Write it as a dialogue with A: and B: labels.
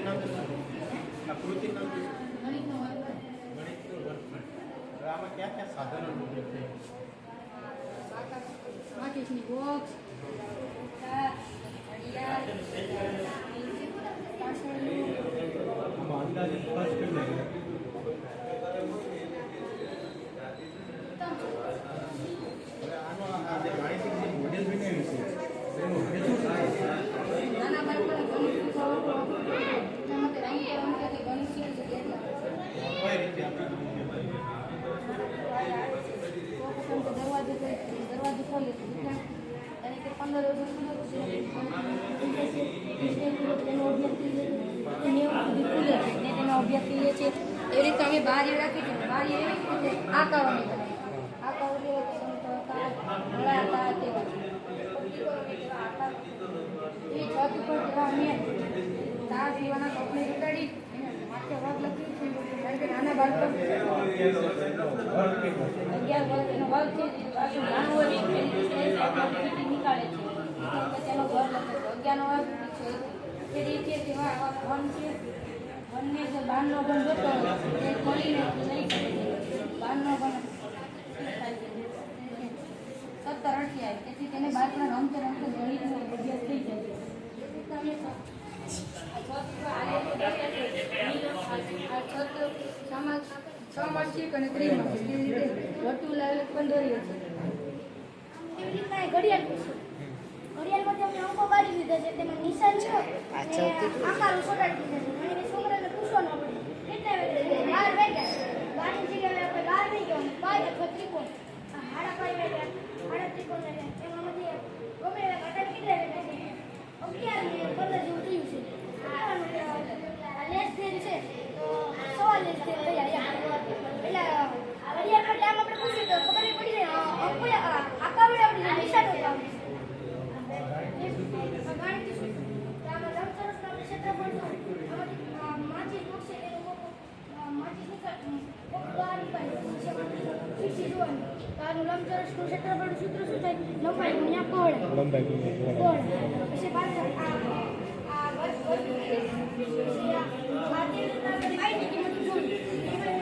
A: નામ શું ગણિત વર્ગખંડ આમાં ક્યાં ક્યાં સાધનોનો ઉપયોગ છે
B: માચીસની બોક્સ
A: આમાં અંદાજે ખર્ચ કેટલો લાગે? હવે આનો આ જે ગાણિતિક જે મોડેલ બનાવ્યું છે એનું હેતુ શું છે?
B: નાના બાળકોને ગણિત શીખવવું એના માટે રમતે રમતે ગણિત શીખે છે એટલે
A: કઈ રીતે આપણે
B: તો દરવાજો કોઈ દરવાજો ખોલે એટલે એને કે પંદર વર્ષ તેનો અભ્યાસ કરીએ છીએ નેવું સુધી ખુલે છે ને તેનો અભ્યાસ કરીએ છીએ એવી રીતે અમે બારી રાખી છે બારી એવી રીતે આ બને આકાઓ જેવા કે સંતોષા ભળાતા તેવા એ છત ઉપર જેવા અમે તાર કપને ઉતાડી માથે વર્ગ લખ્યું છે નાના બાળકો? અગિયાર વર્ગ એનો વર્ગ છે પાછું છે એની સ્ટેજ એક્ટિવિટી નીકાળે છે તેનો વર્ગ લખે છે છે તે રીતે તેમાં વન છે વનને જે બારનો ગણ જોતો તે ખોલીને લઈ શકે છે બારનો થાય સત્તર અઠ્યાવીસ તેથી તેને બાળકને રમતે રમતે ગણિતનો થઈ જાય છે તમે સામાજિક અને ત્રિમાસિક એ રીતે વર્તુળ લાવે પંદરીએ છે.
C: રીતના એ ઘડિયાળ પૂછ્યું. ઘડિયાળમાંથી અમને અંકો કાઢી દીધા છે તેમાં નિશાન છે અને આકારો સોટાડી દીધા છે. અને છોકરાને પૂછવાનું પડે કેટલા વાગે બાર વાગ્યા બારની જગ્યાએ આપણે બાર વાગ્યા બાર અથવા ત્રિકોણ? હાડા પાંચ વાગ્યા. હાડા ત્રિકોણ વાગ્યા. એમાંથી ગમે ઘટાડ કેટલા વાગ્યા છે? અગિયાર ને પંદર જેવું થયું છે. લેસ ધેર છે. તો સવા લેસ ધેર થયા પહેલાં ઘડિયાળ માટે આમ આપણે પૂછ્યું તો ખબર નહીં પડી જાય આ અંકો આકાવડે આવડી જાય નિશાનો જ આવડી જાય. લંબચોરસનું ક્ષેત્રફળ સૂત્ર શું થાય? લંબાઈ ગુણ્યા પહોળાઈ
A: લંબાઈ ગુણ્યા
C: પહોળાઈ પછી પાછળ આ આ વર્ગ વર્ગ પછી આ માટી રીતના કિંમત જોઈ એમાં